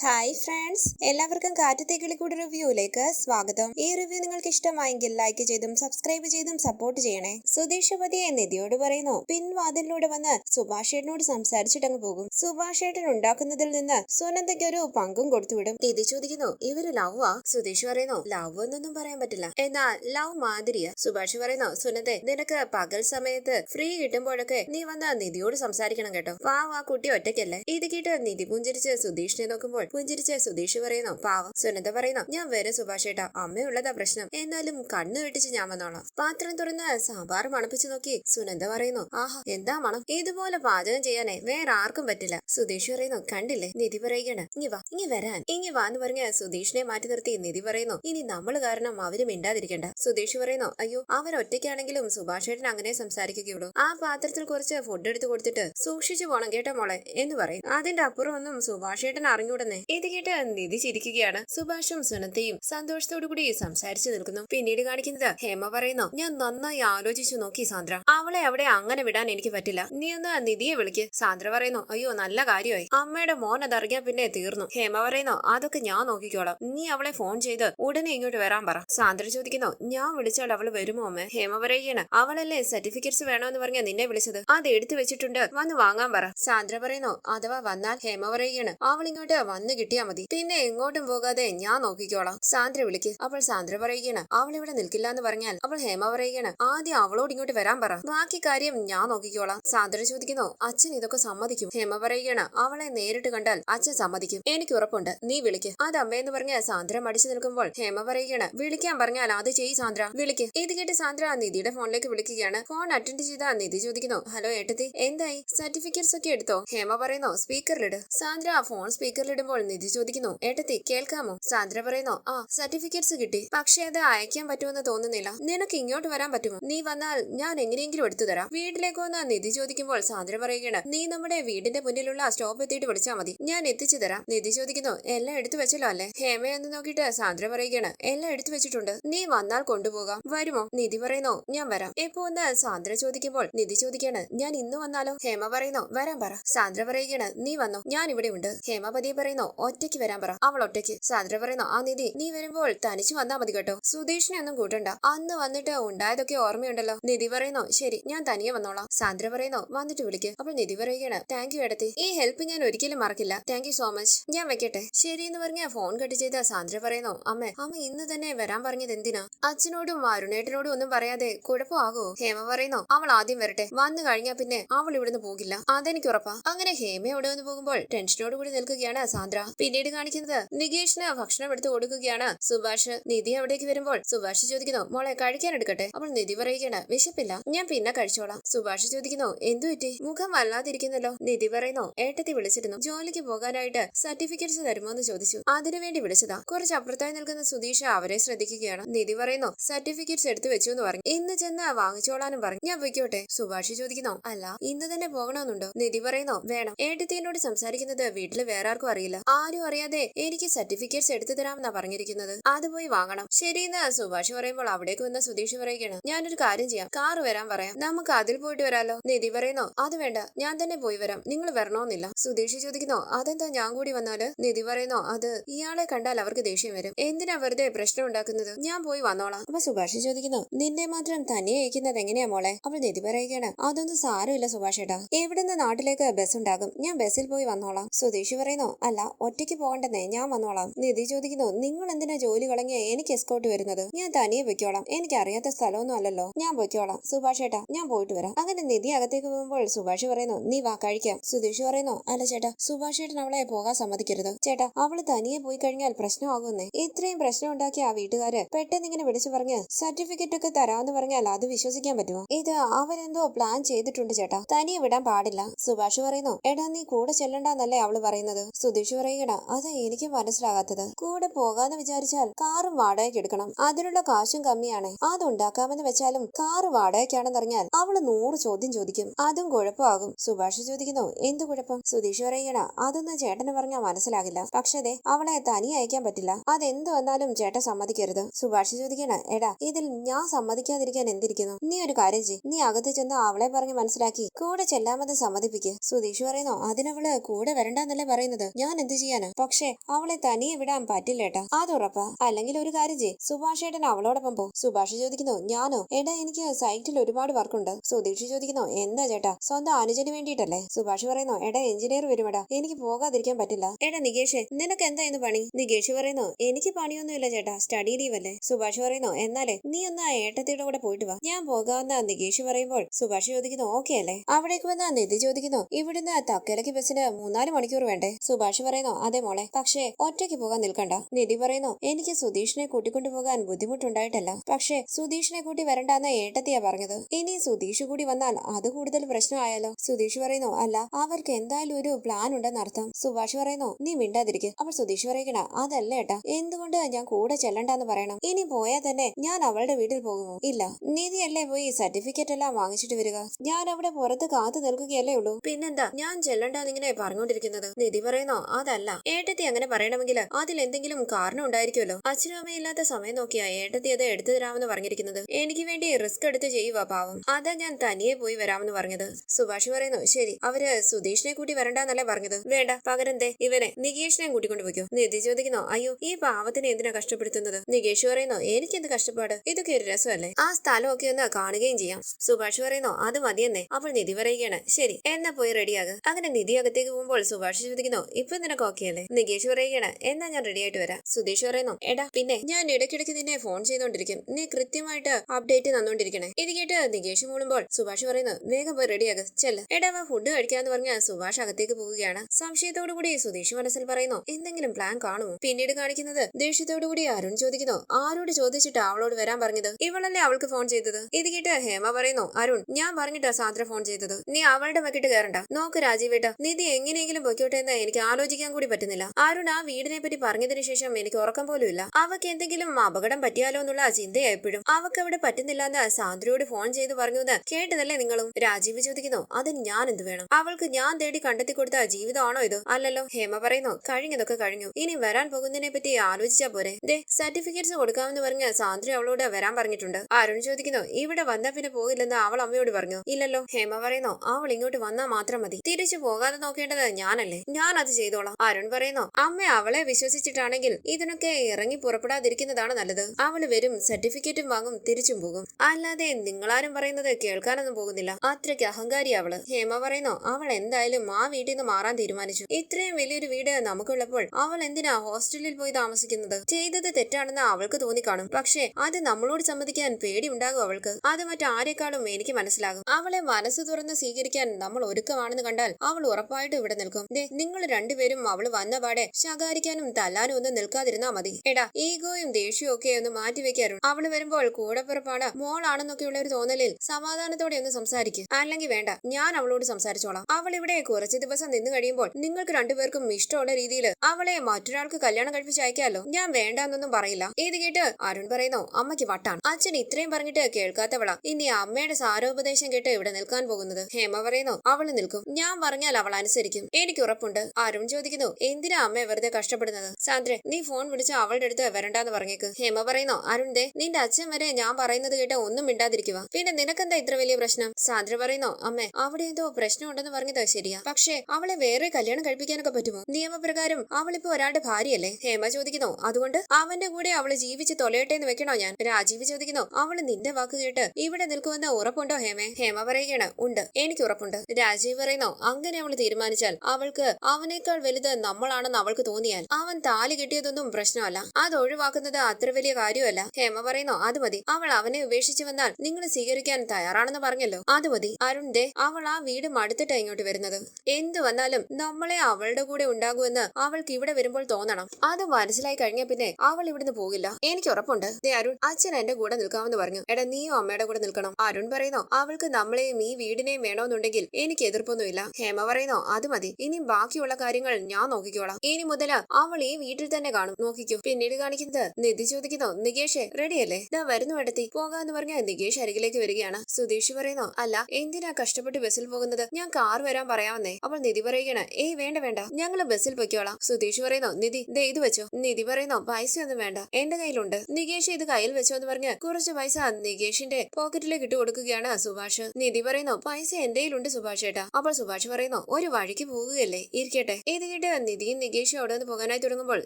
Hi friends എല്ലാവർക്കും കാറ്റത്തേക്കിളി കൂടി റിവ്യൂയിലേക്ക് സ്വാഗതം. ഈ റിവ്യൂ നിങ്ങൾക്ക് ഇഷ്ടമായെങ്കിൽ ലൈക്ക് ചെയ്തും സബ്സ്ക്രൈബ് ചെയ്തും സപ്പോർട്ട് ചെയ്യണേ. സുധീഷപതിയെ നിധിയോട് പറയുന്നു പിൻവാതിലിലൂടെ വന്ന് സുഭാഷേട്ടനോട് സംസാരിച്ചിട്ടങ്ങ് പോകും. സുഭാഷേട്ടൻ ഉണ്ടാക്കുന്നതിൽ നിന്ന് സുനന്ദയ്ക്ക് ഒരു പങ്കും കൊടുത്തുവിടും നിധി ചോദിക്കുന്നു ഇവർ ലവ് സുധീഷ് പറയുന്നു ലവ് എന്നൊന്നും പറയാൻ പറ്റില്ല. എന്നാൽ ലവ് മാതിരിയാ. സുഭാഷ് പറയുന്നു സുനന്ദെ നിനക്ക് പകൽ സമയത്ത് ഫ്രീ കിട്ടുമ്പോഴൊക്കെ നീ വന്ന് നിധിയോട് സംസാരിക്കണം കേട്ടോ. വാ വാ കുട്ടി ഒറ്റയ്ക്കല്ലേ? ഇത് കേട്ട് നിധി പുഞ്ചിരിച്ച് സുധീഷിനെ നോക്കുമ്പോൾ പുഞ്ചിരിച്ച് സുധീഷ് പറയുന്നു പാവം സുനന്ദ പറയുന്നു ഞാൻ വരും സുഭാഷേട്ടാ അമ്മയുള്ളതാ പ്രശ്നം. എന്നാലും കണ്ണു വെട്ടിച്ച് ഞാൻ വന്നോളാം. പാത്രം തുറന്ന് സാമ്പാർ മണപ്പിച്ചു നോക്കി സുനന്ദ പറയുന്നു ആഹാ എന്താ മണം? ഇതുപോലെ പാചകം ചെയ്യാനേ വേറെ ആർക്കും പറ്റില്ല. സുധീഷ് പറയുന്നു കണ്ടില്ലേ നിധി പറയുകയാണ്. ഇനി വാ ഇനി വരാൻ. ഇനി വാന്ന് പറഞ്ഞ് സുധീഷിനെ മാറ്റി നിർത്തി നിധി പറയുന്നു ഇനി നമ്മൾ കാരണം അവർ മിണ്ടാതിരിക്കണ്ട. സുധീഷ് പറയുന്നു അയ്യോ അവർ ഒറ്റയ്ക്കാണെങ്കിലും സുഭാഷേട്ടൻ അങ്ങനെ സംസാരിക്കുകയുള്ളൂ. ആ പാത്രത്തിൽ കുറച്ച് ഫുഡ് എടുത്തു കൊടുത്തിട്ട് സൂക്ഷിച്ചു പോണം കേട്ടോ മോളെ എന്ന് പറയും അതിന്റെ അപ്പുറം ഒന്നും സുഭാഷേട്ടൻ അറിഞ്ഞൂടെന്നേ ഇത് കേട്ട് നിധി ചിരിക്കുകയാണ്. സുഭാഷും സുനന്ദയും സന്തോഷത്തോടു കൂടി സംസാരിച്ചു നിൽക്കുന്നു. പിന്നീട് കാണിക്കുന്നത് ഹേമ പറയുന്നു ഞാൻ നന്നായി ആലോചിച്ചു നോക്കി സാന്ദ്ര. അവളെ അവിടെ അങ്ങനെ വിടാൻ എനിക്ക് പറ്റില്ല. നീ ഒന്ന് നിധിയെ വിളിക്ക്. സാന്ദ്ര പറയുന്നു അയ്യോ നല്ല കാര്യമായി. അമ്മയുടെ മോൻ അതറിയാൻ പിന്നെ തീർന്നു. ഹേമ പറയുന്നു അതൊക്കെ ഞാൻ നോക്കിക്കോളാം. നീ അവളെ ഫോൺ ചെയ്ത് ഉടനെ ഇങ്ങോട്ട് വരാൻ പറ. സാന്ദ്ര ചോദിക്കുന്നു ഞാൻ വിളിച്ചാൽ അവൾ വരുമോ അമ്മ? ഹേമ പറയുകയാണ് അവളല്ലേ സർട്ടിഫിക്കറ്റ്സ് വേണമെന്ന് പറഞ്ഞ നിന്നെ വിളിച്ചത്? അത് എടുത്തു വെച്ചിട്ടുണ്ട്. വന്ന് വാങ്ങാൻ പറ. സാന്ദ്ര പറയുന്നു അഥവാ വന്നാൽ ഹേമ പറയുകയാണ് അവൾ ഇങ്ങോട്ട് വന്ന് കിട്ടിയാ മതി. പിന്നെ എങ്ങോട്ടും പോകാതെ ഞാൻ നോക്കിക്കോളാം. സാന്ദ്ര വിളിക്ക്. അപ്പോൾ സാന്ദ്ര പറയുകയാണ് അവൾ ഇവിടെ നിൽക്കില്ല എന്ന് പറഞ്ഞാൽ അപ്പോൾ ഹേമ പറയുകയാണ് ആദ്യം അവളോട് ഇങ്ങോട്ട് വരാൻ പറ. ബാക്കി കാര്യം ഞാൻ നോക്കിക്കോളാം. സാന്ദ്ര ചോദിക്കുന്നു അച്ഛൻ ഇതൊക്കെ സമ്മതിക്കും? ഹേമ പറയുകയാണ് അവളെ നേരിട്ട് കണ്ടാൽ അച്ഛൻ സമ്മതിക്കും. എനിക്ക് ഉറപ്പുണ്ട്. നീ വിളിക്ക്. അത് അമ്മയെന്ന് പറഞ്ഞ സാന്ദ്ര മടിച്ചു നിൽക്കുമ്പോൾ ഹേമ പറയുകയാണ് വിളിക്കാൻ പറഞ്ഞാൽ അത് ചെയ് സാന്ദ്ര. വിളിക്ക്. ഇത് കേട്ട് സാന്ദ്ര നിധിയുടെ ഫോണിലേക്ക് വിളിക്കുകയാണ്. ഫോൺ അറ്റൻഡ് ചെയ്ത നിധി ചോദിക്കുന്നു ഹലോ ഏട്ടത്തി എന്തായി? സർട്ടിഫിക്കറ്റ്സ് ഒക്കെ എടുത്തോ? ഹേമ പറയുന്നു സ്പീക്കറിലിട്. സാന്ദ്ര ഫോൺ സ്പീക്കറിലിടുമ്പോൾ നിധി ചോദിക്കുന്നു. ഏട്ടത്തി കേൾക്കാമോ? സാന്ദ്ര പറയുന്നു. ആ സർട്ടിഫിക്കറ്റ്സ് കിട്ടി. പക്ഷെ അത് അയക്കാൻ പറ്റുമെന്ന് തോന്നുന്നില്ല. നിനക്ക് ഇങ്ങോട്ട് വരാൻ പറ്റുമോ? നീ വന്നാൽ ഞാൻ എങ്ങനെയെങ്കിലും എടുത്തു തരാം. വീട്ടിലേക്ക് വന്ന നിധി ചോദിക്കുമ്പോൾ സാന്ദ്ര പറയുകയാണ് നീ നമ്മുടെ വീടിന്റെ മുന്നിലുള്ള സ്റ്റോപ്പ് എത്തിയിട്ട് വിളിച്ചാൽ മതി. ഞാൻ എത്തിച്ചു തരാം. നിധി ചോദിക്കുന്നു എല്ലാം എടുത്തു വെച്ചല്ലോ അല്ലേ? ഹേമ എന്ന് നോക്കിയിട്ട് സാന്ദ്ര പറയുകയാണ് എല്ലാം എടുത്തു വെച്ചിട്ടുണ്ട്. നീ വന്നാൽ കൊണ്ടുപോകാം. വരുമോ? നിധി പറയുന്നു ഞാൻ വരാം. എപ്പോ ഒന്ന് സാന്ദ്ര ചോദിക്കുമ്പോൾ നിധി ചോദിക്കാണ് ഞാൻ ഇന്ന് വന്നാലോ? ഹേമ പറയുന്നു വരാൻ പറ. സാന്ദ്ര പറയുകയാണ് നീ വന്നോ? ഞാൻ ഇവിടെ ഉണ്ട്. ഹേമ പതിയെ പറയുന്നു ഒറ്റയ്ക്ക് വരാൻ പറ. അവൾ ഒറ്റയ്ക്ക്. സാന്ദ്ര പറയുന്നു ആ നിധി നീ വരുമ്പോൾ തനിച്ച് വന്നാ മതി കേട്ടോ. സുധീഷിനെ ഒന്നും കൂട്ടണ്ട. അന്ന് വന്നിട്ട് ഉണ്ടായതൊക്കെ ഓർമ്മയുണ്ടല്ലോ. നിധി പറയുന്നു ശരി ഞാൻ തനിയെ വന്നോളാം. സാന്ദ്ര പറയുന്നു വന്നിട്ട് വിളിക്ക്. അപ്പോൾ നിധി പറയുകയാണ് താങ്ക് യു എടത്തി ഈ ഹെൽപ്പ് ഞാൻ ഒരിക്കലും മറക്കില്ല. താങ്ക് യു സോ മച്ച് ഞാൻ വെക്കട്ടെ. ശരി എന്ന് പറഞ്ഞ ഫോൺ കട്ട് ചെയ്ത സാന്ദ്ര പറയുന്നു അമ്മ അമ്മ ഇന്ന് തന്നെ വരാൻ പറഞ്ഞത് എന്തിനാ? അച്ഛനോടും അരുണേട്ടനോടും ഒന്നും പറയാതെ കുഴപ്പമാകോ ഹേമ പറയുന്നു അവൾ ആദ്യം വരട്ടെ. വന്നു കഴിഞ്ഞാൽ പിന്നെ അവൾ ഇവിടുന്ന് പോകില്ല. അതെനിക്ക് ഉറപ്പാ. അങ്ങനെ ഹേമ അവിടെ വന്ന് പോകുമ്പോൾ ടെൻഷനോട് കൂടി നിൽക്കുകയാണ് സാന്ദ്ര പിന്നീട് കാണിക്കുന്നത് നികേഷിന് ഭക്ഷണം എടുത്ത് കൊടുക്കുകയാണ്. സുഭാഷ് നിധി അവിടേക്ക് വരുമ്പോൾ സുഭാഷ് ചോദിക്കുന്നു മോളെ കഴിക്കാൻ എടുക്കട്ടെ? അപ്പോൾ നിധി പറയുകയാണ് വിശപ്പില്ല ഞാൻ പിന്നെ കഴിച്ചോളാം. സുഭാഷ് ചോദിക്കുന്നു എന്തു പറ്റി? മുഖം വല്ലാതിരിക്കുന്നല്ലോ? നിധി പറയുന്നു ഏട്ടത്തി വിളിച്ചിരുന്നു. ജോലിക്ക് പോകാനായിട്ട് സർട്ടിഫിക്കറ്റ്സ് തരുമോ എന്ന് ചോദിച്ചു. അതിനുവേണ്ടി വിളിച്ചതാ. കുറച്ച് അപ്പുറത്തായി നിൽക്കുന്ന സുധീഷ് അവരെ ശ്രദ്ധിക്കുകയാണ്. നിധി പറയുന്നു സർട്ടിഫിക്കറ്റ്സ് എടുത്തു വെച്ചു എന്ന് പറഞ്ഞു. ഇന്ന് ചെന്ന് വാങ്ങിച്ചോളാനും പറഞ്ഞു. ഞാൻ പോയിക്കോട്ടെ? സുഭാഷ് ചോദിക്കുന്നു അല്ല ഇന്ന് തന്നെ പോകണമെന്നുണ്ടോ? നിധി പറയുന്നു വേണം. ഏട്ടത്തിനോട് സംസാരിക്കുന്നത് വീട്ടിൽ വേറെ ആർക്കും അറിയില്ല. ആരും അറിയാതെ എനിക്ക് സർട്ടിഫിക്കറ്റ്സ് എടുത്തു തരാമെന്നാ പറഞ്ഞിരിക്കുന്നത്. അത് പോയി വാങ്ങണം. ശരിയെന്ന് സുഭാഷ് പറയുമ്പോൾ അവിടേക്ക് വന്ന സുധീഷ് പറയുകയാണ് ഞാനൊരു കാര്യം ചെയ്യാം. കാർ വരാൻ പറയാം. നമുക്ക് അതിൽ പോയിട്ട് വരാലോ? നിധി പറയുന്നോ അത് വേണ്ട. ഞാൻ തന്നെ പോയി വരാം. നിങ്ങൾ വരണമെന്നില്ല. സുധീഷ് ചോദിക്കുന്നോ അതെന്താ ഞാൻ കൂടി വന്നാൽ? നിധി പറയുന്നോ അത് ഇയാളെ കണ്ടാൽ അവർക്ക് ദേഷ്യം വരും. എന്തിനാ വെറുതെ പ്രശ്നം ഉണ്ടാക്കുന്നത്? ഞാൻ പോയി വന്നോളാം. അപ്പൊ സുഭാഷ് ചോദിക്കുന്നു നിന്നെ മാത്രം തനിയെ അയക്കുന്നത് എങ്ങനെയാ മോളെ? അപ്പോൾ നിധി പറയുകയാണ് അതൊന്നും സാരമില്ല സുഭാഷ് ഏട്ടാ എവിടുന്ന് നാട്ടിലേക്ക് ബസ് ഉണ്ടാകും? ഞാൻ ബസ്സിൽ പോയി വന്നോളാം. സുധീഷ് പറയുന്നു അല്ല ഒറ്റയ്ക്ക് പോകണ്ടെന്നേ ഞാൻ വന്നോളാം. നിധി ചോദിക്കുന്നു നിങ്ങൾ എന്തിനാ ജോലി കളഞ്ഞ് എനിക്ക് എസ്കോട്ട് വരുന്നത്? ഞാൻ തനിയെ പൊയ്ക്കോളാം. എനിക്ക് അറിയാത്ത സ്ഥലമൊന്നും അല്ലല്ലോ. ഞാൻ പൊയ്ക്കോളാം. സുഭാഷ് ഏട്ടാ ഞാൻ പോയിട്ട് വരാം. അങ്ങനെ നിധി അകത്തേക്ക് പോകുമ്പോൾ സുഭാഷ് പറയുന്നു നീ വാ കഴിക്കാം. സുധീഷ് പറയുന്നു അല്ല ചേട്ടാ സുഭാഷ് ഏട്ടൻ അവളെ പോകാൻ സമ്മതിക്കരുത്. ചേട്ടാ അവൾ തനിയെ പോയി കഴിഞ്ഞാൽ പ്രശ്നമാകുന്നേ ഇത്രയും പ്രശ്നം ഉണ്ടാക്കിയ ആ വീട്ടുകാര് പെട്ടെന്ന് ഇങ്ങനെ വിളിച്ചു പറഞ്ഞ് സർട്ടിഫിക്കറ്റ് ഒക്കെ തരാമെന്ന് പറഞ്ഞാൽ അത് വിശ്വസിക്കാൻ പറ്റുമോ? ഇത് അവരെന്തോ പ്ലാൻ ചെയ്തിട്ടുണ്ട് ചേട്ടാ. തനിയെ വിടാൻ പാടില്ല. സുഭാഷ് പറയുന്നു എടാ നീ കൂടെ ചെല്ലണ്ടെന്നല്ലേ അവൾ പറയുന്നത്? സുധീഷ് പറയുകടാ. അത് എനിക്ക് മനസ്സിലാകാത്തത്. കൂടെ പോകാന്ന് വിചാരിച്ചാൽ കാറും വാടകയ്ക്ക് എടുക്കണം. അതിനുള്ള കാശും കമ്മിയാണ്. അത് ഉണ്ടാക്കാമെന്ന് വെച്ചാലും കാറ് വാടകയ്ക്കാണെന്നറിഞ്ഞാൽ അവൾ നൂറ് ചോദ്യം ചോദിക്കും. അതും കുഴപ്പമാകും. സുഭാഷ് ചോദിക്കുന്നു എന്ത് കുഴപ്പം? സുധീഷ് പറയണ അതൊന്നും ചേട്ടന് പറഞ്ഞാൽ മനസ്സിലാകില്ല. പക്ഷേ അവളെ തനി അയക്കാൻ പറ്റില്ല. അതെന്ത് വന്നാലും ചേട്ടൻ സമ്മതിക്കരുത്. സുഭാഷ് ചോദിക്കണ എടാ ഇതിൽ ഞാൻ സമ്മതിക്കാതിരിക്കാൻ എന്തിരിക്കുന്നു? നീ ഒരു കാര്യം ചെയ് നീ അകത്ത് ചെന്ന് അവളെ പറഞ്ഞ് മനസ്സിലാക്കി. കൂടെ ചെല്ലാമെന്ന് സമ്മതിപ്പിക്ക്. സുധീഷ് പറയുന്നു അതിനവൾ കൂടെ വരണ്ടെന്നല്ലേ പറയുന്നത്? ഞാൻ എന്ത് ചെയ്യാനാ? പക്ഷെ അവളെ തനിയെ വിടാൻ പറ്റില്ലേട്ടാ അതുറപ്പാ അല്ലെങ്കിൽ ഒരു കാര്യം ചെയ് സുഭാഷേട്ടൻ അവളോടൊപ്പം പോ. സുഭാഷ് ചോദിക്കുന്നു ഞാനോ? എടാ എനിക്ക് സൈറ്റിൽ ഒരുപാട് വർക്കുണ്ട് സുധീഷ് ചോദിക്കുന്നു എന്താ ചേട്ടാ? സ്വന്തം അനുജന് വേണ്ടിയിട്ടല്ലേ? സുഭാഷ് പറയുന്നു എടാ എഞ്ചിനീയർ വരുമെടാ. എനിക്ക് പോകാതിരിക്കാൻ പറ്റില്ല. എടാ നികേഷ് നിനക്ക് എന്താ ഇന്ന് പണി? നികേഷ് പറയുന്നു എനിക്ക് പണിയൊന്നുമില്ല ചേട്ടാ. സ്റ്റഡി ലീവ് അല്ലേ? സുഭാഷ് പറയുന്നു എന്നാലേ നീ ഒന്ന് ആ ഏട്ടത്തിയുടെ കൂടെ പോയിട്ട് വാ. ഞാൻ പോകാവുന്ന നികേഷ് പറയുമ്പോൾ. സുഭാഷ് ചോദിക്കുന്നു ഓക്കെ അല്ലേ? അവിടേക്ക് വന്ന നിധി ചോദിക്കുന്നു ഇവിടുന്ന് തക്കരക്ക് ബസ്സിന് മൂന്നാൽ മണിക്കൂർ വേണ്ടേ? സുഭാഷ് പറയുന്നു അതെ മോളെ പക്ഷേ ഒറ്റയ്ക്ക് പോകാൻ നിൽക്കണ്ട. നിധി പറയുന്നു എനിക്ക് സുധീഷിനെ കൂട്ടിക്കൊണ്ടു പോകാൻ ബുദ്ധിമുട്ടുണ്ടായിട്ടല്ല. പക്ഷേ സുധീഷിനെ കൂട്ടി വരണ്ടെന്ന് ഏട്ടത്തിയാ പറഞ്ഞത്. ഇനി സുധീഷ് കൂടി വന്നാൽ അത് കൂടുതൽ പ്രശ്നമായാലോ? സുധീഷ് പറയുന്നു അല്ല അവർക്ക് എന്തായാലും ഒരു പ്ലാൻ ഉണ്ടെന്ന് അർത്ഥം. സുഭാഷ് പറയുന്നു നീ മിണ്ടാതിരിക്കും. അപ്പോൾ സുധീഷ് പറയണ അതല്ല ഏട്ടാ എന്തുകൊണ്ട് ഞാൻ കൂടെ ചെല്ലണ്ടെന്ന് പറയണം? ഇനി പോയാൽ തന്നെ ഞാൻ അവളുടെ വീട്ടിൽ പോകുമോ? ഇല്ല നീതിയല്ലേ പോയി സർട്ടിഫിക്കറ്റ് എല്ലാം വാങ്ങിച്ചിട്ട് വരിക. ഞാൻ അവിടെ പുറത്ത് കാത്തു നിൽക്കുകയല്ലേ ഉള്ളൂ. പിന്നെന്താ ഞാൻ ചെല്ലണ്ടെന്ന് ഇങ്ങനെ പറഞ്ഞുകൊണ്ടിരിക്കുന്നത്. നിധി പറയുന്നോ അതല്ല. ഏട്ടത്തി അങ്ങനെ പറയണമെങ്കിൽ അതിൽ എന്തെങ്കിലും കാരണം ഉണ്ടായിരിക്കുമല്ലോ. അച്ഛനും അമ്മയില്ലാത്ത സമയം നോക്കിയാ ഏട്ടത്തി അത് എടുത്തു തരാമെന്ന് പറഞ്ഞിരിക്കുന്നത്. എനിക്ക് വേണ്ടി റിസ്ക് എടുത്ത് ചെയ്യുക പാവം. അതാ ഞാൻ തനിയെ പോയി വരാമെന്ന് പറഞ്ഞത്. സുഭാഷ് പറയുന്നു ശരി അവർ സുധീഷിനെ കൂട്ടി വരണ്ടെന്നല്ലേ പറഞ്ഞത്? വേണ്ട പകരം ദേ ഇവനെ നികേഷിനെ കൂട്ടിക്കൊണ്ട് നിധി ചോദിക്കുന്നു അയ്യോ ഈ പാവത്തിന് എന്തിനാ കഷ്ടപ്പെടുത്തുന്നത്? നികേഷ് പറയുന്നു എനിക്കെന്ത് കഷ്ടപ്പാട്? ഇതൊക്കെ ഒരു രസമല്ലേ? ആ സ്ഥലമൊക്കെ ഒന്ന് കാണുകയും ചെയ്യാം. സുഭാഷ് പറയുന്നു അത് മതിയെന്നേ. അപ്പോൾ നിധി പറയുകയാണ് ശരി എന്നാ പോയി റെഡിയാകുക. അങ്ങനെ നിധി അകത്തേക്ക് പോകുമ്പോൾ സുഭാഷ് ചോദിക്കുന്നു ഇപ്പൊ നിനക്ക് ഓക്കെ അല്ലേ നികേഷ് പറയുകയാണ് എന്നാ ഞാൻ റെഡി ആയിട്ട് വരാം. സുധീഷ് പറയുന്നു എടാ പിന്നെ ഞാൻ ഇടയ്ക്കിടയ്ക്ക് നിന്നെ ഫോൺ ചെയ്തോണ്ടിരിക്കും. നീ കൃത്യമായിട്ട് അപ്ഡേറ്റ് തന്നോണ്ടിരിക്കണേ. ഇത് കേട്ട് നികേഷ് മൂളുമ്പോൾ സുഭാഷ് പറയുന്നു വേഗം പോയി റെഡിയാക ചെല്ല. എടാ വാ ഫുഡ് കഴിക്കാന്ന് പറഞ്ഞ സുഭാഷ് അകത്തേക്ക് പോവുകയാണ്. സംശയത്തോടു കൂടി സുധീഷ് മനസ്സിൽ പറയുന്നു എന്തെങ്കിലും പ്ലാൻ കാണുമോ? പിന്നീട് കാണിക്കുന്നത് ദേഷ്യത്തോടു കൂടി അരുൺ ചോദിക്കുന്നു ആരോട് ചോദിച്ചിട്ട് അവളോട് വരാൻ പറഞ്ഞത്? ഇവളല്ലേ അവൾക്ക് ഫോൺ ചെയ്തത്? ഇത് കേട്ട് ഹേമ പറയുന്നു അരുൺ ഞാൻ പറഞ്ഞിട്ടാ സാന്ദ്ര ഫോൺ ചെയ്തത്. നീ അവളുടെ വക്കിട്ട് കയറണ്ട. നോക്ക് രാജീവേട്ട നിധി എങ്ങനെയെങ്കിലും പൊയ്ക്കോട്ടെ എന്ന് എനിക്ക് ആലോചിക്കാൻ കൂടി പറ്റുന്നില്ല. അരുൺ ആ വീടിനെ പറ്റി പറഞ്ഞതിനു ശേഷം എനിക്ക് ഉറക്കം പോലും ഇല്ല. അവക്ക് എന്തെങ്കിലും അപകടം പറ്റിയാലോ എന്നുള്ള ചിന്തയാ എപ്പോഴും. അവക്ക് അവിടെ പറ്റുന്നില്ല എന്ന് സാന്ദ്രയോട് ഫോൺ ചെയ്ത് പറഞ്ഞു എന്ന് കേട്ടതല്ലേ നിങ്ങളും? രാജീവ് ചോദിക്കുന്നു അത് ഞാൻ എന്ത് വേണം? അവൾക്ക് ഞാൻ തേടി കണ്ടെത്തി കൊടുത്ത ജീവിതമാണോ ഇത്? അല്ലല്ലോ ഹേമ പറയുന്നു കഴിഞ്ഞതൊക്കെ കഴിഞ്ഞു. ഇനി വരാൻ പോകുന്നതിനെ പറ്റി ആലോചിച്ചാ പോരെ. ദേ സർട്ടിഫിക്കറ്റ്സ് കൊടുക്കാമെന്ന് പറഞ്ഞ് സാന്ദ്ര അവളോട് വരാൻ പറഞ്ഞിട്ടുണ്ട്. അരുൺ ചോദിക്കുന്നു ഇവിടെ വന്നാ പിന്നെ പോകില്ലെന്ന് അവൾ അമ്മയോട് പറഞ്ഞു. ഇല്ലല്ലോ ഹേമ പറയുന്നു അവൾ ഇങ്ങോട്ട് വന്നാൽ മാത്രം മതി. തിരിച്ചു പോകാതെ നോക്കേണ്ടത് ഞാനല്ലേ. ഞാൻ അത് ചെയ്തോളാം. അരുൺ പറയുന്നു അമ്മ അവളെ വിശ്വസിച്ചിട്ടാണെങ്കിൽ ഇതിനൊക്കെ ഇറങ്ങി പുറപ്പെടാതിരിക്കുന്നതാണ് നല്ലത്. അവൾ വരും സർട്ടിഫിക്കറ്റും വാങ്ങും തിരിച്ചും പോകും. അല്ലാതെ നിങ്ങളാരും പറയുന്നത് കേൾക്കാനൊന്നും പോകുന്നില്ല. അത്രയ്ക്ക് അഹങ്കാരി അവൾ. ഹേമ പറയുന്നു അവൾ എന്തായാലും ആ വീട്ടിൽ നിന്ന് മാറാൻ തീരുമാനിച്ചു. ഇത്രയും വലിയൊരു വീട് നമുക്കുള്ളപ്പോൾ അവൾ എന്തിനാ ഹോസ്റ്റലിൽ പോയി താമസിക്കുന്നത്? ചെയ്തത് തെറ്റാണെന്ന് അവൾക്ക് തോന്നിക്കാണും. പക്ഷേ അത് നമ്മളോട് സമ്മതിക്കാൻ പേടി ഉണ്ടാകും അവൾക്ക്. അത് മറ്റാരെക്കാളും എനിക്ക് മനസ്സിലാകും. അവളെ മനസ്സ് തുറന്ന് സ്വീകരിക്കാൻ നമ്മൾ ഒരുക്കമാണെന്ന് കണ്ടാൽ അവൾ ഉറപ്പായിട്ടും ഇവിടെ നിൽക്കും. ദേ നിങ്ങൾ രണ്ടുപേരും അവൾ വന്ന പാടെ ശകാരിക്കാനും തല്ലാനും ഒന്നും നിൽക്കാതിരുന്നാ മതി. എടാ ഈഗോയും ദേഷ്യവും ഒക്കെ ഒന്ന് മാറ്റിവെക്കാറുണ്ട് അവൾ വരുമ്പോൾ കൂടപ്പിറപ്പാണ് മോളാണെന്നൊക്കെയുള്ള ഒരു തോന്നലിൽ സമാധാനത്തോടെ ഒന്ന് സംസാരിക്കും. അല്ലെങ്കിൽ വേണ്ട ഞാൻ അവളോട് സംസാരിച്ചോളാം. അവൾ ഇവിടെ കുറച്ച് ദിവസം നിന്ന് കഴിയുമ്പോൾ നിങ്ങൾക്ക് രണ്ടുപേർക്കും ഇഷ്ടമുള്ള രീതിയിൽ അവളെ മറ്റൊരാൾക്ക് കല്യാണം കഴിപ്പിച്ച് അയക്കാമല്ലോ ഞാൻ വേണ്ടെന്നൊന്നും പറയില്ല. ഇത് കേട്ട് അരുൺ പറയുന്നു അമ്മയ്ക്ക് വട്ടാണ്. അച്ഛൻ ഇത്രയും പറഞ്ഞിട്ട് കേൾക്കാത്തവളാ. ഇനി അമ്മയുടെ സാരോപദേശം കേട്ട് ഇവിടെ നിൽക്കാൻ പോകുന്നത്. ഹേമ പറയുന്നു അവൾ നിൽക്കും. ഞാൻ പറഞ്ഞാൽ അവൾ അനുസരിക്കും. എനിക്ക് ഉറപ്പുണ്ട്. അരുൺ ചോദിക്കുന്നു എന്തിനാ അമ്മ വെറുതെ കഷ്ടപ്പെടുന്നത്? സാന്ദ്രെ നീ ഫോൺ വിളിച്ച് അവളുടെ അടുത്ത് വരണ്ടാന്ന് പറഞ്ഞേക്ക്. ഹേമ പറയുന്നോ അരുൺ ദേ നിന്റെ അച്ഛൻ വരെ ഞാൻ പറയുന്നത് കേട്ട ഒന്നും മിണ്ടാതിരിക്കുക പിന്നെ നിനക്കെന്താ ഇത്ര വലിയ പ്രശ്നം? സാന്ദ്ര പറയുന്നോ അമ്മ അവിടെ എന്തോ പ്രശ്നം ഉണ്ടെന്ന് പറഞ്ഞത് ശരിയാ. പക്ഷേ അവളെ വേറെ കല്യാണം കഴിപ്പിക്കാനൊക്കെ പറ്റുമോ? നിയമപ്രകാരം അവളിപ്പോ ഒരാളുടെ ഭാര്യയല്ലേ? ഹേമ ചോദിക്കുന്നു അതുകൊണ്ട്? അവന്റെ കൂടെ അവൾ ജീവിച്ച് തൊലയട്ടെ എന്ന് വെക്കണോ ഞാൻ? രാജീവ് ചോദിക്കുന്നു അവൾ നിന്റെ വാക്ക് കേട്ട് ഇവിടെ നിൽക്കുമെന്ന് ഉറപ്പുണ്ടോ ഹേമ? ഹേമ പറയുകയാണ് ഉണ്ട് എനിക്ക് ഉറപ്പുണ്ട്. രാജീവ് പറയുന്നു അങ്ങനെ അവൾ തീരുമാനിച്ചാൽ അവൾക്ക് അവനേക്കാൾ വലുത് നമ്മളാണെന്ന് അവൾക്ക് തോന്നിയാൽ അവൻ താലി കിട്ടിയതൊന്നും പ്രശ്നമല്ല. അത് ഒഴിവാക്കുന്നത് അത്ര വലിയ കാര്യമല്ല. ഹേമ പറയുന്നോ അത് മതി. അവൾ അവനെ ഉപേക്ഷിച്ചു വന്നാൽ നിങ്ങൾ സ്വീകരിക്കാൻ തയ്യാറാണെന്ന് പറഞ്ഞല്ലോ. അത് മതി. അരുൺ ദേ അവൾ ആ വീട് മടുത്തിട്ടാ ഇങ്ങോട്ട് വരുന്നത്. എന്തു വന്നാലും നമ്മളെ അവളുടെ കൂടെ ഉണ്ടാകുമെന്ന് അവൾക്ക് ഇവിടെ വരുമ്പോൾ തോന്നണം. അത് മനസ്സിലായി കഴിഞ്ഞ പിന്നെ അവൾ ഇവിടുന്ന് പോകില്ല. എനിക്ക് ഉറപ്പുണ്ട്. ദേ അരുൺ അച്ഛൻ എന്റെ കൂടെ നിൽക്കാമെന്ന് പറഞ്ഞു. എടാ നീയും അമ്മയുടെ കൂടെ നിൽക്കണം. അരുൺ പറയുന്നോ അവൾക്ക് നമ്മളെയും ഈ വീടിനെയും വേണമെന്നുണ്ടെങ്കിൽ എനിക്ക് എതിർപ്പൊന്നുമില്ല. ഹേമ പറയുന്നോ അത് മതി. ഇനി ബാക്കിയുള്ള കാര്യങ്ങൾ ഞാൻ നോക്കിക്കോളാം. ഇനി മുതൽ അവൾ ഈ വീട്ടിൽ തന്നെ കാണും. നോക്കിക്കോ. പിന്നീട് കാണിക്കുന്നത് നിധി ചോദിക്കുന്നു. നികേഷേ റെഡിയല്ലേ ഇതാ വരുന്നു എടുത്തി പോകാന്ന് പറഞ്ഞ നികേഷ് അരികിലേക്ക് വരികയാണ്. സുധീഷ് പറയുന്നു അല്ല എന്തിനാ കഷ്ടപ്പെട്ട് ബസ്സിൽ പോകുന്നത്? ഞാൻ കാർ വരാൻ പറയാമെന്നേ. അപ്പോൾ നിധി പറയുകയാണ് ഏയ് വേണ്ട വേണ്ട. ഞങ്ങൾ ബസ്സിൽ പൊയ്ക്കോളാം. സുധീഷ് പറയുന്നു നിധി ദേ ഇത് വെച്ചോ. നിധി പറയുന്നു ഒന്നും വേണ്ട. എന്റെ കയ്യിലുണ്ട്. നികേഷ് ഇത് കയ്യിൽ വെച്ചോ എന്ന് പറഞ്ഞ് കുറച്ച് പൈസ നികേഷിന്റെ പോക്കറ്റിലേക്ക് ഇട്ട് കൊടുക്കുകയാണ് സുഭാഷ്. നിധി പറയുന്നു പൈസ എന്റെ കയ്യിലുണ്ട് സുഭാഷ് ഏട്ടാ. അപ്പോൾ സുഭാഷ് പറയുന്നു ഒരു വഴിക്ക് പോവുകയല്ലേ? ഇരിക്കട്ടെ. ഇത് പിന്നീട് നിധിയും നികേഷും അവിടെ നിന്ന് പോകാനായി തുടങ്ങുമ്പോൾ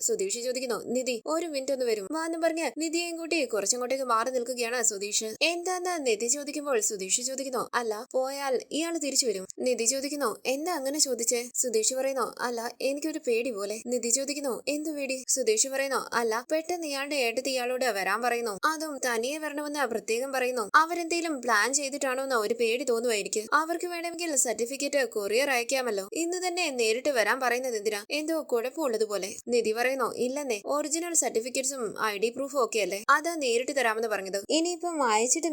സുധീഷ് ചോദിക്കുന്നു നിധി ഒരു മിനിറ്റ് ഒന്ന് വരും. വാന്ന് പറഞ്ഞ് നിധിയെയും കൂട്ടി കുറച്ചങ്ങോട്ടേക്ക് മാറി നിൽക്കുകയാണ് സുധീഷ്. എന്താന്ന് നിധി ചോദിക്കുമ്പോൾ സുധീഷ് ചോദിക്കുന്നു അല്ല പോയാൽ ഇയാൾ തിരിച്ചു വരും. നിധി ചോദിക്കുന്നു എന്താ അങ്ങനെ ചോദിച്ചേ? സുധീഷ് പറയുന്നു അല്ല എനിക്കൊരു പേടി പോലെ. നിധി ചോദിക്കുന്നു എന്തു പേടി? സുധീഷ് പറയുന്നു അല്ല പെട്ടെന്ന് ഇയാളുടെ ഏട്ടത്തി ഇയാളോട് വരാൻ പറയുന്നു. അതും തനിയെ വരണമെന്ന് പ്രത്യേകം പറയുന്നു. അവരെന്തെങ്കിലും പ്ലാൻ ചെയ്തിട്ടാണോ എന്ന് ഒരു പേടി തോന്നുമായിരിക്കും അവർക്ക് വേണമെങ്കിൽ സർട്ടിഫിക്കറ്റ് കൊറിയർ അയക്കാമല്ലോ. ഇന്ന് തന്നെ നേരിട്ട് വരാൻ പറയുന്നത് എന്തിനാ? എന്തോ കുഴപ്പമുള്ളതുപോലെ നിധി പറയുന്നു ഇല്ലെന്നേ ഒറിജിനൽ സർട്ടിഫിക്കറ്റ്സും ഐ ഡി പ്രൂഫും ഒക്കെ അല്ലേ? അതാ നേരിട്ട് തരാമെന്ന് പറഞ്ഞത്. ഇനിയിപ്പം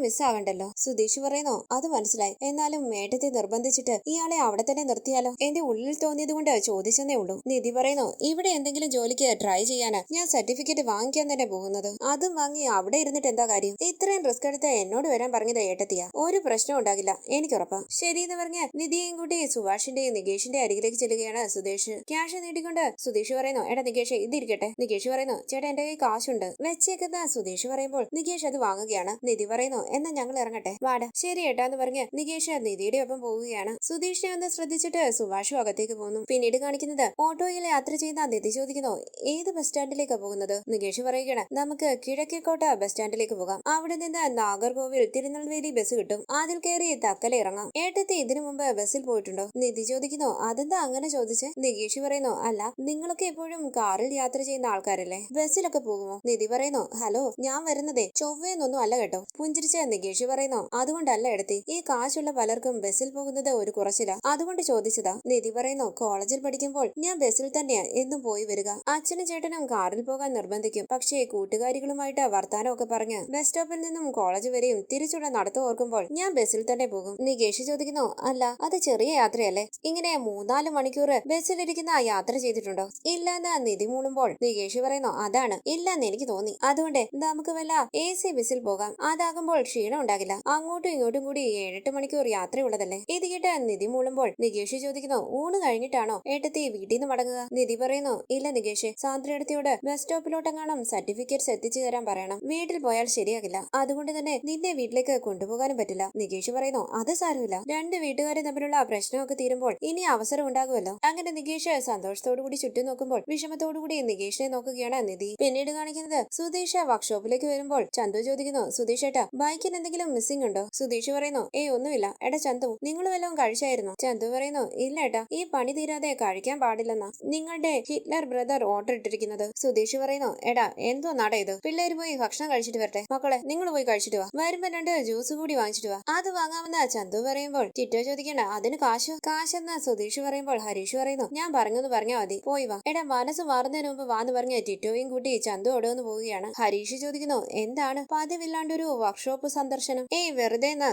മിസ് ആവണ്ടല്ലോ. സുധീഷ് പറയുന്നു അത് മനസ്സിലായി. എന്നാലും മേട്ടത്തെ നിർബന്ധിച്ചിട്ട് ഇയാളെ അവിടെ തന്നെ നിർത്തിയാലോ? എന്റെ ഉള്ളിൽ തോന്നിയത് കൊണ്ട് ചോദിച്ചെന്നേ ഉള്ളൂ. നിധി പറയുന്നു ഇവിടെ എന്തെങ്കിലും ജോലിക്ക് ട്രൈ ചെയ്യാനാ? ഞാൻ സർട്ടിഫിക്കറ്റ് വാങ്ങിക്കാൻ തന്നെ പോകുന്നത്. അതും വാങ്ങി അവിടെ ഇരുന്നിട്ട് എന്താ കാര്യം? ഇത്രയും റിസ്ക് എടുത്ത് എന്നോട് വരാൻ പറഞ്ഞത് ഏട്ടത്തിയാ. ഒരു പ്രശ്നം ഉണ്ടാകില്ല എനിക്ക് ഉറപ്പാ ശരി എന്ന് പറഞ്ഞ് നിധിയെയും കൂട്ടി സുഭാഷിന്റെയും നികേഷിന്റെ അരികിലേക്ക് ചെല്ലുകയാണ് സുധേഷ്. ക്യാഷ് നീട്ടിക്കൊണ്ട് സുധീഷ് പറയുന്നു എടാ നികേഷ് ഇതിരിക്കട്ടെ. നികേഷ് പറയുന്നു ചേട്ടാ എന്റെ കയ്യിൽ കാശുണ്ട്. വെച്ചേക്കുന്ന സുധീഷ് പറയുമ്പോൾ നികേഷ് അത് വാങ്ങുകയാണ്. നിധി പറയുന്നു എന്നാ ഞങ്ങൾ ഇറങ്ങട്ടെ. വാട. ശരി ഏട്ടാ എന്ന് പറഞ്ഞ് നികേഷ് നിധിയുടെ ഒപ്പം പോവുകയാണ്. സുധീഷിനെ ഒന്ന് ശ്രദ്ധിച്ചിട്ട് സുഭാഷും അകത്തേക്ക് പോകുന്നു. പിന്നീട് കാണിക്കുന്നത് ഓട്ടോയിൽ യാത്ര ചെയ്യുന്ന നിധി ചോദിക്കുന്നു ഏത് ബസ് സ്റ്റാൻഡിലേക്കാണ് പോകുന്നത്? നികേഷ് പറയുകയാണ് നമുക്ക് കിഴക്കേക്കോട്ട ബസ് സ്റ്റാൻഡിലേക്ക് പോകാം. അവിടെ നിന്ന് നാഗർകോവിൽ തിരുനെൽവേലി ബസ് കിട്ടും. അതിൽ കയറി തക്കല ഇറങ്ങാം. ഏട്ടത്തി ഇതിനു മുമ്പ് ബസ്സിൽ പോയിട്ടുണ്ടോ? നിധി ചോദിക്കുന്നു അതെന്താ അങ്ങനെ ചോദിച്ച്? നികേഷ് പറയുന്നു? അല്ല നിങ്ങളൊക്കെ എപ്പോഴും കാറിൽ യാത്ര ചെയ്യുന്ന ആൾക്കാരല്ലേ? ബസ്സിലൊക്കെ പോകുമോ? നിധി പറയുന്നു? ഹലോ ഞാൻ വരുന്നതേ ചൊവ്വയെന്നൊന്നും അല്ല കേട്ടോ. പുഞ്ചിരിച്ച നികേഷി പറയുന്നു? അതുകൊണ്ടല്ല എടുത്തി. ഈ കാശുള്ള പലർക്കും ബസ്സിൽ പോകുന്നത് ഒരു കുറച്ചില്ല അതുകൊണ്ട് ചോദിച്ചതാ. നിധി പറയുന്നു? കോളേജിൽ പഠിക്കുമ്പോൾ ഞാൻ ബസ്സിൽ തന്നെയാ എന്നും പോയി വരിക. അച്ഛനും ചേട്ടനും കാറിൽ പോകാൻ നിർബന്ധിക്കും. പക്ഷേ കൂട്ടുകാരികളുമായിട്ട് വർത്താനമൊക്കെ പറഞ്ഞ് ബസ് സ്റ്റോപ്പിൽ നിന്നും കോളേജ് വരെയും തിരിച്ചുള്ള നടത്തം ഓർക്കുമ്പോൾ ഞാൻ ബസ്സിൽ തന്നെ പോകും. നികേഷ് ചോദിക്കുന്നു? അല്ല അത് ചെറിയ യാത്രയല്ലേ? ഇങ്ങനെ മൂന്നാൽ മണിക്കൂർ ബസ്സിലിരിക്കുന്ന യാത്ര ചെയ്തിട്ടുണ്ടോ? ഇല്ല എന്നാ നിധി മൂളുമ്പോൾ. നികേഷ് പറയുന്നു അതാണ്. ഇല്ലെന്ന് എനിക്ക് തോന്നി. അതുകൊണ്ട് നമുക്ക് വല്ല എ സി ബസ്സിൽ പോകാം. അതാകുമ്പോൾ ക്ഷീണം ഉണ്ടാകില്ല. അങ്ങോട്ടും ഇങ്ങോട്ടും കൂടി ഏഴെട്ട് മണിക്കൂർ യാത്രയുള്ളതല്ലേ? ഇത് കേട്ട് നിധി മൂളുമ്പോൾ നികേഷ് ചോദിക്കുന്നു ഊണ് കഴിഞ്ഞിട്ടാണോ ഏട്ടത്തി വീട്ടിൽ നിന്ന് മടങ്ങുക? നിധി പറയുന്നു ഇല്ല നികേഷ്. സാന്ദ്രയടത്തിയോട് ബസ് സ്റ്റോപ്പിലോട്ടെങ്ങാനും സർട്ടിഫിക്കറ്റ്സ് എത്തിച്ചു തരാൻ പറയണം. വീട്ടിൽ പോയാൽ ശരിയാകില്ല. അതുകൊണ്ട് തന്നെ നിന്നെ വീട്ടിലേക്ക് കൊണ്ടുപോകാനും പറ്റില്ല. നികേഷ് പറയുന്നു അത് സാരമില്ല. രണ്ട് വീട്ടുകാരും തമ്മിലുള്ള പ്രശ്നമൊക്കെ തീരുമ്പോൾ ഇനി അവസരം ഉണ്ടാകുമല്ലോ. അങ്ങനെ നികേഷ് സന്തോഷത്തോടു കൂടി ചുറ്റും നോക്കുമ്പോൾ വിഷമത്തോടു കൂടി നികേഷിനെ നോക്കുകയാണ് നിധി. പിന്നീട് കാണിക്കുന്നത് സുധീഷ് വർക്ക്ഷോപ്പിലേക്ക് വരുമ്പോൾ ചന്തു ചോദിക്കുന്നു സുധീഷ് ഏട്ടാ ബൈക്കിന് എന്തെങ്കിലും മിസ്സിംഗ് ഉണ്ടോ? സുധീഷ് പറയുന്നു ഏ ഒന്നുമില്ല. എടാ ചന്തു നിങ്ങൾ വല്ലതും കഴിച്ചായിരുന്നോ? ചന്തു പറയുന്നു ഇല്ല ഏട്ടാ ഈ പണി തീരാതെ കഴിക്കാൻ പാടില്ലെന്നാ. നിങ്ങളുടെ ഹിറ്റ്ലർ ബ്രദർ ഓർഡർ ഇട്ടിരിക്കുന്നത്. സുധീഷ് പറയുന്നു എടാ എന്തോ നട ഇത്. പിള്ളേര് പോയി ഭക്ഷണം കഴിച്ചിട്ട് വരട്ടെ. മക്കളെ നിങ്ങൾ പോയി കഴിച്ചിട്ട് വാ. വരുമ്പോ രണ്ട് ജ്യൂസ് കൂടി വാങ്ങിച്ചിട്ട് വാ. അത് വാങ്ങാമെന്ന് ചന്തു പറയുമ്പോൾ ചിറ്റോ ചോദിക്കണ്ട അതിന് കാശ്? കാശെന്ന് സുധീഷ് പറയുമ്പോൾ ഹരീഷ് പറയുന്നു ഞാൻ പറഞ്ഞെന്ന് പറഞ്ഞാൽ മതി. പോയി വാ. എടാ മനസ്സ് മാറുന്നതിന് മുമ്പ് വാന്ന് പറഞ്ഞ ടിറ്റോയും കൂട്ടി ചന്തു ഓടുമെന്ന് പോവുകയാണ്. ഹരീഷ് ചോദിക്കുന്നു എന്താണ്? പതിവില്ലാണ്ട് ഒരു വർക്ക്ഷോപ്പ് സന്ദർശനം. ഏയ് വെറുതെ എന്ന്?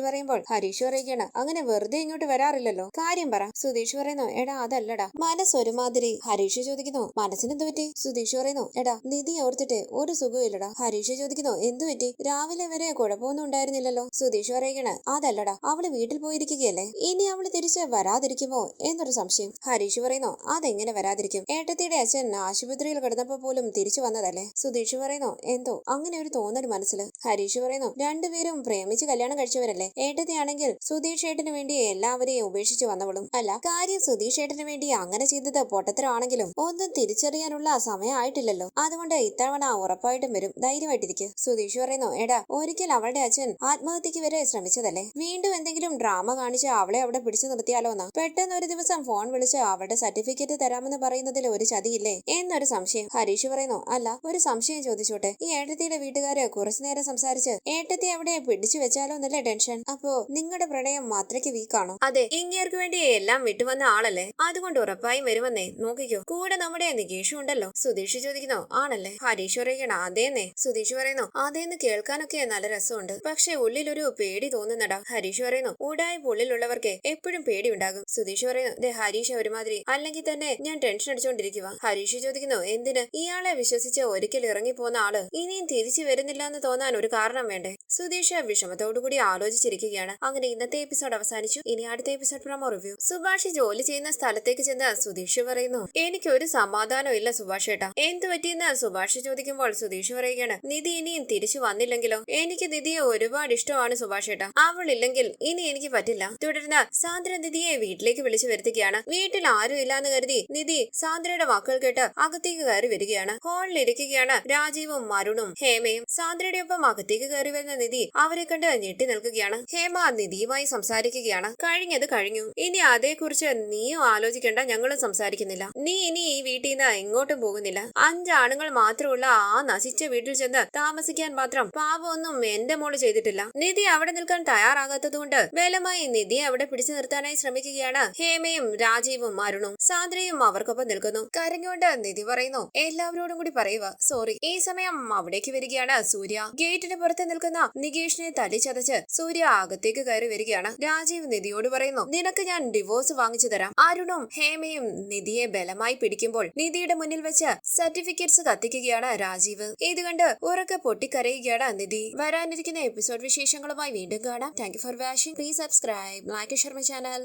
പറയുമ്പോൾ ഹരീഷ് പറയുകയാണ് അങ്ങനെ വെറുതെ ഇങ്ങോട്ട് വരാറില്ലല്ലോ. കാര്യം പറ. സുധീഷ് പറയുന്നു എടാ അതല്ലടാ. മനസ്സ് ഒരുമാതിരി ഹരീഷ് ചോദിക്കുന്നു മനസ്സിനെന്ത് പറ്റി? സുധീഷ് പറയുന്നു എടാ നിധി ഓർത്തിട്ട് ഒരു സുഖമില്ലടാ ഹരീഷ് ചോദിക്കുന്നു എന്തു പറ്റി? രാവിലെ വരെ കുഴപ്പമൊന്നും ഉണ്ടായിരുന്നില്ലല്ലോ? സുധീഷ് പറയുകയാണ് അതല്ലടാ അവൾ വീട്ടിൽ പോയിരിക്കുകയല്ലേ? ഇനി അവൾ തിരിച്ച് വരാതിരിക്കുമോ? എന്നൊരു സംശയം. ഹരീഷ് പറയുന്നു അതെങ്ങനെ വരാതിരിക്കും? ഏട്ടത്തിയുടെ അച്ഛൻ ആശുപത്രിയിൽ കിടന്നപ്പോ പോലും തിരിച്ചു വന്നതല്ലേ? സുധീഷ് പറയുന്നു? എന്തോ? അങ്ങനെ ഒരു തോന്നൽ മനസ്സിൽ ഹരീഷ് പറയുന്നു? രണ്ടുപേരും പ്രേമിച്ച് കല്യാണം കഴിച്ചവരല്ലേ? ഏട്ടത്തിയാണെങ്കിൽ സുധീഷ് ഏട്ടന് വേണ്ടി എല്ലാവരെയും ഉപേക്ഷിച്ച് വന്നവളും. അല്ല കാര്യം സുധീഷ് ഏട്ടന് വേണ്ടി അങ്ങനെ ചെയ്തത് പൊട്ടത്തരമാണെങ്കിലും ഒന്നും തിരിച്ചറിയാനുള്ള സമയമായിട്ടില്ലല്ലോ അതുകൊണ്ട് ഇത്തവണ ഉറപ്പായിട്ടും വരും. ധൈര്യമായിട്ടിരിക്കും. സുധീഷ് പറയുന്നു? എടാ ഒരിക്കൽ അവളുടെ അച്ഛൻ ആത്മഹത്യക്ക് വരെ ശ്രമിച്ചതല്ലേ? വീണ്ടും എന്തെങ്കിലും ഡ്രാമ കാണിച്ച് അവളെ അവിടെ പിടിച്ചു നിർത്തിയാലോന്ന്? പെട്ടെന്ന് ഒരു ദിവസം ഫോൺ വിളിച്ച് അവളുടെ സർട്ടിഫിക്കറ്റ് തരാമെന്ന് പറയുന്നതിൽ ഒരു ചതിയില്ലേ? എന്നൊരു സംശയം. ഹരീഷ് പറയുന്നു അല്ല ഒരു സംശയം ചോദിച്ചോട്ടെ. ഈ ഏട്ടത്തിയുടെ വീട്ടുകാരെ കുറച്ചു നേരം സംസാരിച്ച് ഏട്ടത്തി അവിടെ പിടിച്ചു വെച്ചാലോ എന്നല്ലേ ടെൻഷൻ? അപ്പോ നിങ്ങളുടെ പ്രണയം മാത്രയ്ക്ക് വീക്കാണോ? അതെ ഇങ്ങേർക്ക് വേണ്ടി എല്ലാം വിട്ടുവന്ന ആളല്ലേ? അതുകൊണ്ട് ഉറപ്പായും വരുമെന്നേ. നോക്കിക്കോ. കൂടെ നമ്മുടെ നികേഷ് ഉണ്ടല്ലോ. സുധീഷ് ചോദിക്കുന്നു ആണല്ലേ? ഹരീഷ് പറയുകയാണ് അതേന്നേ. സുധീഷ് പറയുന്നു അതേന്ന് കേൾക്കാനൊക്കെ നല്ല രസമുണ്ട്. പക്ഷെ ഉള്ളിലൊരു പേടി തോന്നുന്നടാ. ഹരീഷ് പറയുന്നു ഉടായ്പ ഉള്ളിലുള്ളവർക്ക് എപ്പോഴും പേടി ഉണ്ടാകും സുധീഷ് പറയുന്നു ദേ ഹരീഷ് ഒരുമാതിരി അല്ലെങ്കിൽ തന്നെ ഞാൻ ടെൻഷൻ അടിച്ചുകൊണ്ടിരിക്കുക ഹരീഷ് ചോദിക്കുന്നു എന്തിന്? ഇയാളെ വിശ്വസിച്ച് ഒരിക്കൽ ഇറങ്ങിപ്പോന്ന ആൾ ഇനിയും തിരിച്ചു വരുന്നില്ല എന്ന് തോന്നാൻ ഒരു കാരണം വേണ്ടേ? സുധീഷ് വിഷമത്തോടുകൂടി ആലോചിച്ചിരിക്കുകയാണ്. അങ്ങനെ ഇന്നത്തെ എപ്പിസോഡ് അവസാനിച്ചു. ഇനി അടുത്ത എപ്പിസോഡ് പ്രമോ റിവ്യൂ സുഭാഷ് ജോലി ചെയ്യുന്ന സ്ഥലത്തേക്ക് ചെന്ന് സുധീഷ് പറയുന്നു എനിക്ക് ഒരു സമാധാനം ഇല്ല സുഭാഷ് ഏട്ടാ. എന്ത് പറ്റിയെന്ന്? സുഭാഷ് ചോദിക്കുമ്പോൾ സുധീഷ് പറയുകയാണ് നിധി ഇനിയും തിരിച്ചു വന്നില്ലെങ്കിലോ? എനിക്ക് നിധിയെ ഒരുപാട് ഇഷ്ടമാണ് സുഭാഷ് ഏട്ടാ. അവൾ ഇല്ലെങ്കിൽ ഇനി എനിക്ക് പറ്റില്ല. തുടർന്ന് സാന്ദ്ര നിധിയെ വീട്ടിലേക്ക് വിളിച്ചു വരുത്തുകയാണ്. വീട്ടിൽ ആരും അറിയില്ല എന്ന് കരുതി നിധി സാന്ദ്രയുടെ വാക്കുകൾ കേട്ട് അകത്തേക്ക് കയറി വരികയാണ്. ഹാളിൽ ഇരിക്കുകയാണ് രാജീവും മരുണും ഹേമയും സാന്ദ്രയുടെ ഒപ്പം അകത്തേക്ക് കയറി വരുന്ന നിധി അവരെ കണ്ട് ഞെട്ടി നിൽക്കുകയാണ്. ഹേമ നിധിയുമായി സംസാരിക്കുകയാണ്. കഴിഞ്ഞത് കഴിഞ്ഞു. ഇനി അതേക്കുറിച്ച് നീയും ആലോചിക്കേണ്ട ഞങ്ങളും സംസാരിക്കുന്നില്ല. നീ ഇനി ഈ വീട്ടിൽ നിന്ന് എങ്ങോട്ടും പോകുന്നില്ല. അഞ്ചാണുങ്ങൾ മാത്രമുള്ള ആ നശിച്ച വീട്ടിൽ ചെന്ന് താമസിക്കാൻ മാത്രം പാപമൊന്നും എന്റെ മോൾ ചെയ്തിട്ടില്ല. നിധി അവിടെ നിൽക്കാൻ തയ്യാറാകാത്തതുകൊണ്ട് ബലമായി നിധി അവിടെ പിടിച്ചു നിർത്താനായി ശ്രമിക്കുകയാണ് ഹേമയും രാജീവും അരുണും. സാന്ദ്രയും അവർക്കൊപ്പം നിൽക്കുന്നു. കരഞ്ഞുകൊണ്ട് നിധി പറയുന്നു. എല്ലാവരോടും കൂടി പറയുക സോറി ഈ സമയം അവിടേക്ക് വരികയാണ് സൂര്യ. ഗേറ്റിന് പുറത്ത് നിൽക്കുന്ന നികേഷിനെ തല്ലിച്ചതച്ച് സൂര്യ അകത്തേക്ക് കയറി വരികയാണ്. രാജീവ് നിധിയോട് പറയുന്നു നിനക്ക് ഞാൻ ഡിവോഴ്സ് വാങ്ങിച്ചു തരാം. അരുണും ഹേമയും നിധിയെ ബലമായി പിടിക്കുമ്പോൾ നിധിയുടെ മുന്നിൽ വെച്ച് സർട്ടിഫിക്കറ്റ്സ് കത്തിക്കുകയാണ് രാജീവ്. ഇത് കണ്ട് ഉറക്കെ പൊട്ടിക്കരയുകയാണ് നിധി. വരാനിരിക്കുന്ന എപ്പിസോഡ് വിശേഷങ്ങളുമായി വീണ്ടും കാണാം. Thank for watching please subscribe like Sharma channel